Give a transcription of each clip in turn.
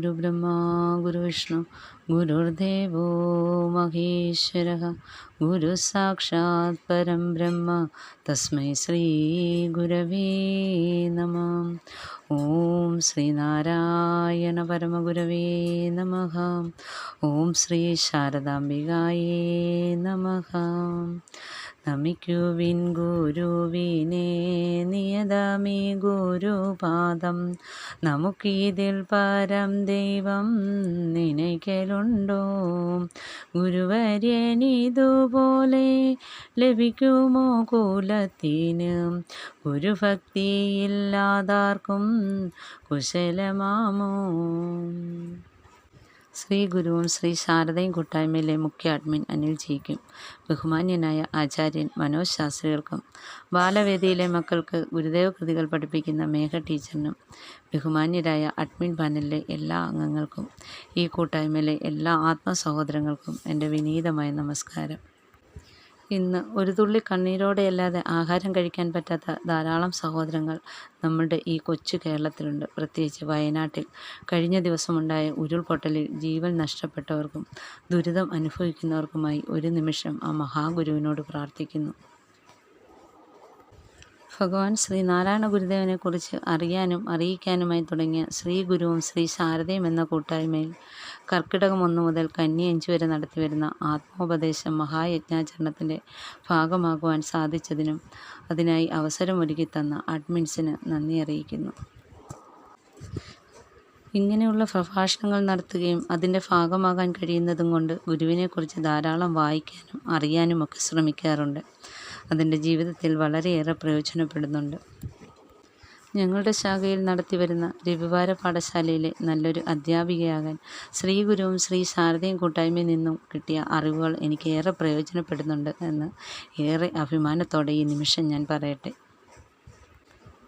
गुरुब्रह्मा गुरुविष्णु गुरुर्देवो महेश्वरः गुरुसाक्षात् परं ब्रह्म तस्मै श्रीगुरवे नमः ॐ श्रीनारायणपरमगुरवे नमः ॐ श्री शारदाम्बिकायै नमः നമിക്കുവിൻ ഗുരുവിനെ നിയതമി ഗുരുപാദം. നമുക്കിതിൽ പരം ദൈവം നനയ്ക്കലുണ്ടോ? ഗുരുവര്യനിതുപോലെ ലഭിക്കുമോ കുലത്തിന്? ഗുരുഭക്തിയില്ലാതാർക്കും കുശലമാമോ? ശ്രീ ഗുരുവും ശ്രീ ശാരദയും കൂട്ടായ്മയിലെ മുഖ്യ അഡ്മിൻ അനിൽ ജിക്കും ബഹുമാന്യനായ ആചാര്യൻ മനോജ് ശാസ്ത്രികൾക്കും ബാലവേദിയിലെ മക്കൾക്ക് ഗുരുദേവ കൃതികൾ പഠിപ്പിക്കുന്ന മേഘ ടീച്ചറിനും ബഹുമാന്യരായ അഡ്മിൻ പാനലിലെ എല്ലാ അംഗങ്ങൾക്കും ഈ കൂട്ടായ്മയിലെ എല്ലാ ആത്മസഹോദരങ്ങൾക്കും എന്റെ വിനീതമായ നമസ്കാരം. ഇന്ന് ഒരു തുള്ളി കണ്ണീരോടെയല്ലാതെ ആഹാരം കഴിക്കാൻ പറ്റാത്ത ധാരാളം സഹോദരങ്ങൾ നമ്മുടെ ഈ കൊച്ചു കേരളത്തിലുണ്ട്. പ്രത്യേകിച്ച് വയനാട്ടിൽ കഴിഞ്ഞ ദിവസമുണ്ടായ ഉരുൾപൊട്ടലിൽ ജീവൻ നഷ്ടപ്പെട്ടവർക്കും ദുരിതം അനുഭവിക്കുന്നവർക്കുമായി ഒരു നിമിഷം ആ മഹാഗുരുവിനോട് പ്രാർത്ഥിക്കുന്നു. ഭഗവാൻ ശ്രീ നാരായണ ഗുരുദേവനെക്കുറിച്ച് അറിയാനും അറിയിക്കാനുമായി തുടങ്ങിയ ശ്രീ ഗുരുവും ശ്രീ ശാരദയും എന്ന കൂട്ടായ്മയിൽ കർക്കിടകം ഒന്നു മുതൽ കന്നി അഞ്ചു വരെ നടത്തിവരുന്ന ആത്മോപദേശം മഹായജ്ഞാചരണത്തിന്റെ ഭാഗമാകുവാൻ സാധിച്ചതിനും അതിനായി അവസരമൊരുക്കി തന്ന അഡ്മിൻസിന് നന്ദി അറിയിക്കുന്നു. ഇങ്ങനെയുള്ള പ്രഭാഷണങ്ങൾ നടത്തുകയും അതിന്റെ ഭാഗമാകാൻ കഴിയുന്നതും കൊണ്ട് ഗുരുവിനെക്കുറിച്ച് ധാരാളം വായിക്കാനും അറിയാനുമൊക്കെ ശ്രമിക്കാറുണ്ട്. അതിന്റെ ജീവിതത്തിൽ വളരെയേറെ പ്രയോജനപ്പെടുന്നുണ്ട്. ഞങ്ങളുടെ ശാഖയിൽ നടത്തിവരുന്ന രവിവാര പാഠശാലയിലെ നല്ലൊരു അധ്യാപികയാകാൻ ശ്രീ ഗുരുവും ശ്രീ ശാരദയും കൂട്ടായ്മയിൽ നിന്നും കിട്ടിയ അറിവുകൾ എനിക്ക് ഏറെ പ്രയോജനപ്പെടുന്നുണ്ട് എന്ന് ഏറെ അഭിമാനത്തോടെ ഈ നിമിഷം ഞാൻ പറയട്ടെ.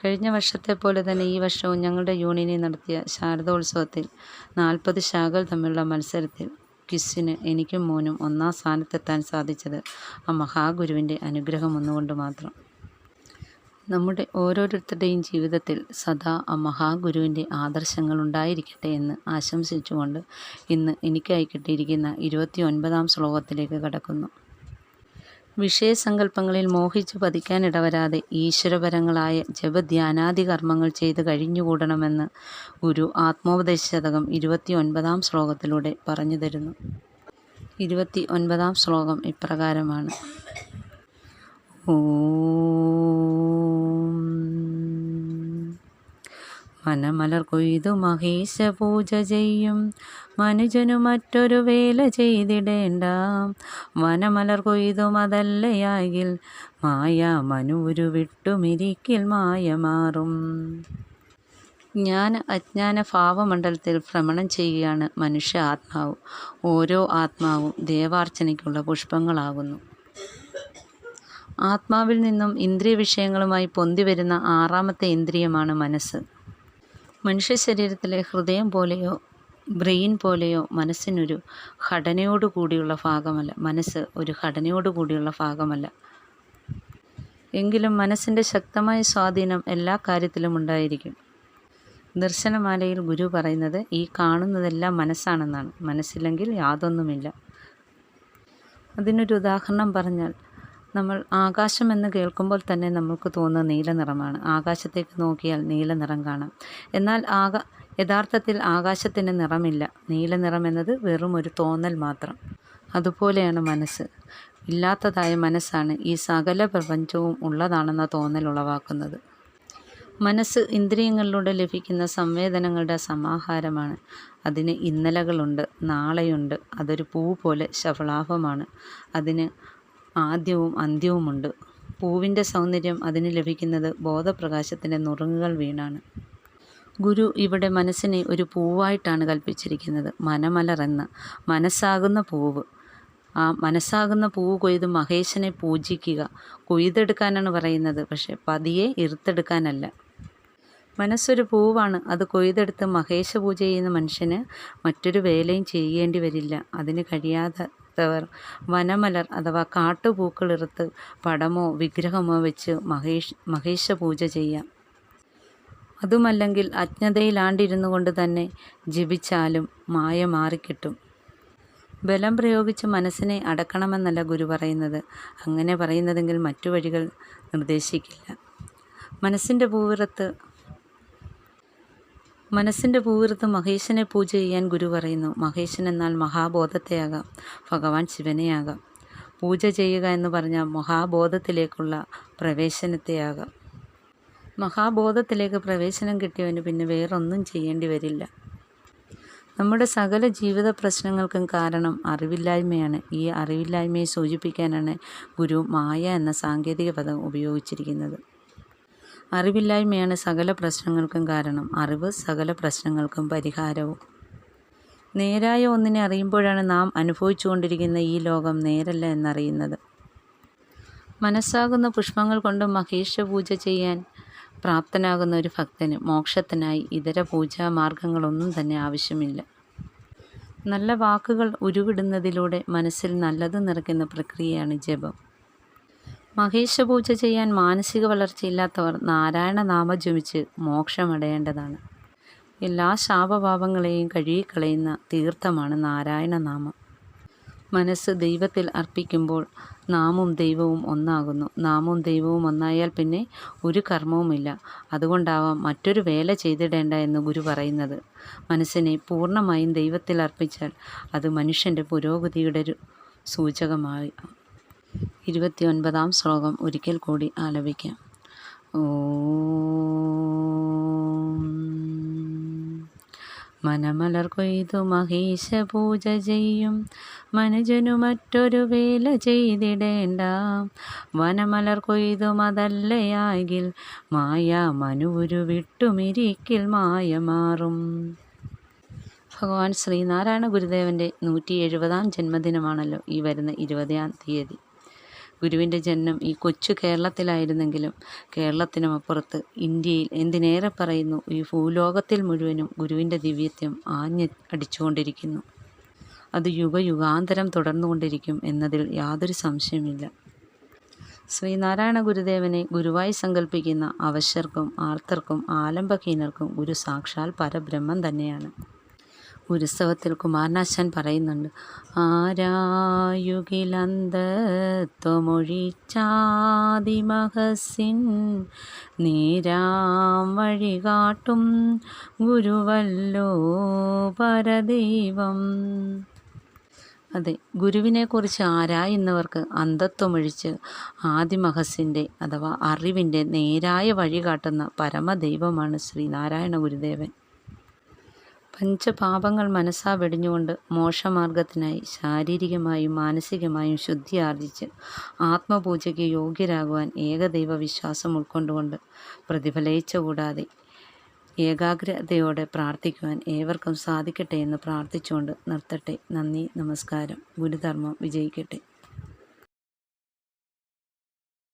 കഴിഞ്ഞ വർഷത്തെ പോലെ തന്നെ ഈ വർഷവും ഞങ്ങളുടെ യൂണിയനിൽ നടത്തിയ ശാരദോത്സവത്തിൽ നാൽപ്പത് ശാഖകൾ തമ്മിലുള്ള മത്സരത്തിൽ ക്വിസിന് എനിക്കും മോനും ഒന്നാം സ്ഥാനത്തെത്താൻ സാധിച്ചത് ആ മഹാഗുരുവിന്റെ അനുഗ്രഹം ഒന്നുകൊണ്ട് മാത്രം. നമ്മുടെ ഓരോരുത്തരുടെയും ജീവിതത്തിൽ സദാ ആ മഹാഗുരുവിന്റെ ആദർശങ്ങൾ ഉണ്ടായിരിക്കട്ടെ എന്ന് ആശംസിച്ചുകൊണ്ട് ഇന്ന് എനിക്കായി കിട്ടിയിരിക്കുന്ന ഇരുപത്തി ഒൻപതാം ശ്ലോകത്തിലേക്ക് കടക്കുന്നു. വിഷയസങ്കല്പങ്ങളിൽ മോഹിച്ചു പതിക്കാനിടവരാതെ ഈശ്വരപരങ്ങളായ ജപധ്യാനാദി കർമ്മങ്ങൾ ചെയ്ത് കഴിഞ്ഞുകൂടണമെന്ന് ഗുരു ആത്മോപദേശ ശതകം ഇരുപത്തി ഒൻപതാം ശ്ലോകത്തിലൂടെ പറഞ്ഞു തരുന്നു. ഇരുപത്തി ഒൻപതാം ശ്ലോകം ഇപ്രകാരമാണ്. ഓം മനമലർ കൊയ്തു മഹേശ പൂജ ചെയ്യും. മനുജനു മറ്റൊരു വേല ചെയ്തിടേണ്ട. വനമലർ കൊയ്തും അതല്ലയാകിൽ മായ മനുരു വിട്ടുമിരിക്കിൽ മായ മാറും. ജ്ഞാന അജ്ഞാന ഭാവമണ്ഡലത്തിൽ ഭ്രമണം ചെയ്യുകയാണ് മനുഷ്യ ആത്മാവ് ഓരോ ആത്മാവും ദേവാർച്ചനയ്ക്കുള്ള പുഷ്പങ്ങളാകുന്നു. ആത്മാവിൽ നിന്നും ഇന്ദ്രിയ വിഷയങ്ങളുമായി പൊന്തി വരുന്ന ആറാമത്തെ ഇന്ദ്രിയമാണ് മനസ്സ്. മനുഷ്യ ശരീരത്തിലെ ഹൃദയം പോലെയോ ബ്രെയിൻ പോലെയോ മനസ്സിനൊരു ഘടനയോടു കൂടിയുള്ള ഭാഗമല്ല. മനസ്സ് ഒരു ഘടനയോടു കൂടിയുള്ള ഭാഗമല്ല. എങ്കിലും മനസ്സിന്റെ ശക്തമായ സ്വാധീനം എല്ലാ കാര്യത്തിലും ഉണ്ടായിരിക്കും. ദർശനമാലയിൽ ഗുരു പറയുന്നത് ഈ കാണുന്നതെല്ലാം മനസ്സാണെന്നാണ്. മനസ്സില്ലെങ്കിൽ യാതൊന്നുമില്ല. അതിനൊരു ഉദാഹരണം പറഞ്ഞാൽ നമ്മൾ ആകാശം എന്ന് കേൾക്കുമ്പോൾ തന്നെ നമുക്ക് തോന്നുന്ന നീല നിറമാണ്. ആകാശത്തേക്ക് നോക്കിയാൽ നീല നിറം കാണാം. എന്നാൽ ആകാ യഥാർത്ഥത്തിൽ ആകാശത്തിന് നിറമില്ല. നീല നിറം എന്നത് വെറും ഒരു തോന്നൽ മാത്രം. അതുപോലെയാണ് മനസ്സ്. ഇല്ലാത്തതായ മനസ്സാണ് ഈ സകല പ്രപഞ്ചവും ഉള്ളതാണെന്ന തോന്നൽ ഉളവാക്കുന്നത്. മനസ്സ് ഇന്ദ്രിയങ്ങളിലൂടെ ലഭിക്കുന്ന സംവേദനങ്ങളുടെ സമാഹാരമാണ്. അതിന് ഇന്നലകളുണ്ട് നാളെയുണ്ട്. അതൊരു പൂ പോലെ ശഫളാഭമാണ് അതിന് ആദ്യവും അന്ത്യവുമുണ്ട്. പൂവിന്റെ സൗന്ദര്യം അതിന് ലഭിക്കുന്നത് ബോധപ്രകാശത്തിന്റെ നുറുങ്ങുകൾ വീണാണ്. ഗുരു ഇവിടെ മനസ്സിനെ ഒരു പൂവായിട്ടാണ് കൽപ്പിച്ചിരിക്കുന്നത്. മനമലർ എന്ന മനസ്സാകുന്ന പൂവ്. ആ മനസ്സാകുന്ന പൂവ് കൊയ്ത് മഹേശനെ പൂജിക്കുക. കൊയ്തെടുക്കാനാണ് പറയുന്നത്. പക്ഷെ പതിയെ ഇറുത്തെടുക്കാനല്ല. മനസ്സൊരു പൂവാണ്. അത് കൊയ്തെടുത്ത് മഹേശ പൂജ ചെയ്യുന്ന മനുഷ്യന് മറ്റൊരു വേലയും ചെയ്യേണ്ടി വരില്ല. അതിന് കഴിയാത്തവർ വനമലർ അഥവാ കാട്ടുപൂക്കളിറുത്ത് പടമോ വിഗ്രഹമോ വെച്ച് മഹേഷ് മഹേശ പൂജ ചെയ്യാം. അതുമല്ലെങ്കിൽ അജ്ഞതയിലാണ്ടിരുന്നു കൊണ്ട് തന്നെ ജപിച്ചാലും മായ മാറിക്കിട്ടും. ബലം പ്രയോഗിച്ച് മനസ്സിനെ അടക്കണമെന്നല്ല ഗുരു പറയുന്നത്. അങ്ങനെ പറയുന്നതെങ്കിൽ മറ്റു വഴികൾ നിർദ്ദേശിക്കില്ല. മനസ്സിന്റെ പൂവിറത്ത് മനസ്സിന്റെ പൂവിറത്ത് മഹേശനെ പൂജ ചെയ്യാൻ ഗുരു പറയുന്നു. മഹേശൻ എന്നാൽ മഹാബോധത്തെയാകാം. ഭഗവാൻ ശിവനെയാകാം. പൂജ ചെയ്യുക എന്ന് പറഞ്ഞാൽ മഹാബോധത്തിലേക്കുള്ള പ്രവേശനത്തെയാകാം. മഹാബോധത്തിലേക്ക് പ്രവേശനം കിട്ടിയവന് പിന്നെ വേറൊന്നും ചെയ്യേണ്ടി വരില്ല. നമ്മുടെ സകല ജീവിത പ്രശ്നങ്ങൾക്കും കാരണം അറിവില്ലായ്മയാണ്. ഈ അറിവില്ലായ്മയെ സൂചിപ്പിക്കാനാണ് ഗുരു മായ എന്ന സാങ്കേതിക പദം ഉപയോഗിച്ചിരിക്കുന്നത്. അറിവില്ലായ്മയാണ് സകല പ്രശ്നങ്ങൾക്കും കാരണം. അറിവ് സകല പ്രശ്നങ്ങൾക്കും പരിഹാരവും. നേരായ ഒന്നിനെ അറിയുമ്പോഴാണ് നാം അനുഭവിച്ചുകൊണ്ടിരിക്കുന്ന ഈ ലോകം നേരല്ല എന്നറിയുന്നത്. മനസ്സാകുന്ന പുഷ്പങ്ങൾ കൊണ്ട് മഹേഷ പൂജ ചെയ്യാൻ പ്രാപ്തനാകുന്ന ഒരു ഭക്തന് മോക്ഷത്തിനായി ഇതര പൂജാ മാർഗങ്ങളൊന്നും തന്നെ ആവശ്യമില്ല. നല്ല വാക്കുകൾ ഉരുവിടുന്നതിലൂടെ മനസ്സിൽ നല്ലത് നിറയ്ക്കുന്ന പ്രക്രിയയാണ് ജപം. മഹേശ പൂജ ചെയ്യാൻ മാനസിക വളർച്ചയില്ലാത്തവർ നാരായണ നാമ ജപിച്ച് മോക്ഷമടയേണ്ടതാണ്. എല്ലാ ശാപഭാവങ്ങളെയും കഴുകിക്കളയുന്ന തീർത്ഥമാണ് നാരായണ നാമം മനസ്സ് ദൈവത്തിൽ അർപ്പിക്കുമ്പോൾ നാമും ദൈവവും ഒന്നാകുന്നു. നാമും ദൈവവും ഒന്നായാൽ പിന്നെ ഒരു കർമ്മവുമില്ല. അതുകൊണ്ടാവാം മറ്റൊരു വേല ചെയ്തിടേണ്ട എന്ന് ഗുരു പറയുന്നത്. മനസ്സിനെ പൂർണമായും ദൈവത്തിൽ അർപ്പിച്ചാൽ അത് മനുഷ്യന്റെ പുരോഗതിയുടെ സൂചകമായി ഇരുപത്തി ഒൻപതാം ശ്ലോകം ഒരിക്കൽ കൂടി ആലപിക്കാം. മനമലർ കൊയ്തു മഹേശ പൂജ ചെയ്യും. മനുജനു മറ്റൊരു വേല ചെയ്തിടേണ്ട. വനമലർ കൊയ്തു മതല്ലയാകിൽ മായ മനുവുരു വിട്ടുമിരിക്കിൽ മായ മാറും. ഭഗവാൻ ശ്രീനാരായണ ഗുരുദേവന്റെ നൂറ്റി എഴുപതാം ജന്മദിനമാണല്ലോ ഈ വരുന്ന ഇരുപതാം തീയതി. ഗുരുവിന്റെ ജന്മം ഈ കൊച്ചു കേരളത്തിലായിരുന്നെങ്കിലും കേരളത്തിനും അപ്പുറത്ത് ഇന്ത്യയിൽ എന്തിനേറെ പറയുന്നു? ഈ ഭൂലോകത്തിൽ മുഴുവനും ഗുരുവിന്റെ ദിവ്യത്വം ആഞ്ഞ് അടിച്ചുകൊണ്ടിരിക്കുന്നു. അത് യുഗയുഗാന്തരം തുടർന്നുകൊണ്ടിരിക്കും എന്നതിൽ യാതൊരു സംശയമില്ല ശ്രീനാരായണ ഗുരുദേവനെ ഗുരുവായി സങ്കല്പിക്കുന്ന അവശർക്കും ആർത്തർക്കും ആലംബഹീനർക്കും ഗുരു സാക്ഷാൽ പരബ്രഹ്മം തന്നെയാണ്. ഉത്സവത്തിൽ കുമാരനാശാൻ പറയുന്നുണ്ട് ആരായുകിലന്തത്വമൊഴിച്ചാതിമഹസിൻ നീരാം വഴി കാട്ടും ഗുരുവല്ലോ പരദൈവം. അതെ ഗുരുവിനെക്കുറിച്ച് ആരായുന്നവർക്ക് അന്ധത്വമൊഴിച്ച് ആദിമഹസിന്റെ അഥവാ അറിവിന്റെ നേരായ വഴി കാട്ടുന്ന പരമദൈവമാണ് ശ്രീനാരായണ ഗുരുദേവൻ. പഞ്ചപാപങ്ങൾ മനസ്സാ വെടിഞ്ഞുകൊണ്ട് മോശമാർഗത്തിനായി ശാരീരികമായും മാനസികമായും ശുദ്ധി ആർജിച്ച് ആത്മപൂജയ്ക്ക് യോഗ്യരാകുവാൻ ഏകദൈവ വിശ്വാസം ഉൾക്കൊണ്ടുകൊണ്ട് പ്രതിഫലയിച്ച കൂടാതെ ഏകാഗ്രതയോടെ പ്രാർത്ഥിക്കുവാൻ ഏവർക്കും സാധിക്കട്ടെ എന്ന് പ്രാർത്ഥിച്ചുകൊണ്ട് നിർത്തട്ടെ. നന്ദി നമസ്കാരം. ഗുരുധർമ്മം വിജയിക്കട്ടെ.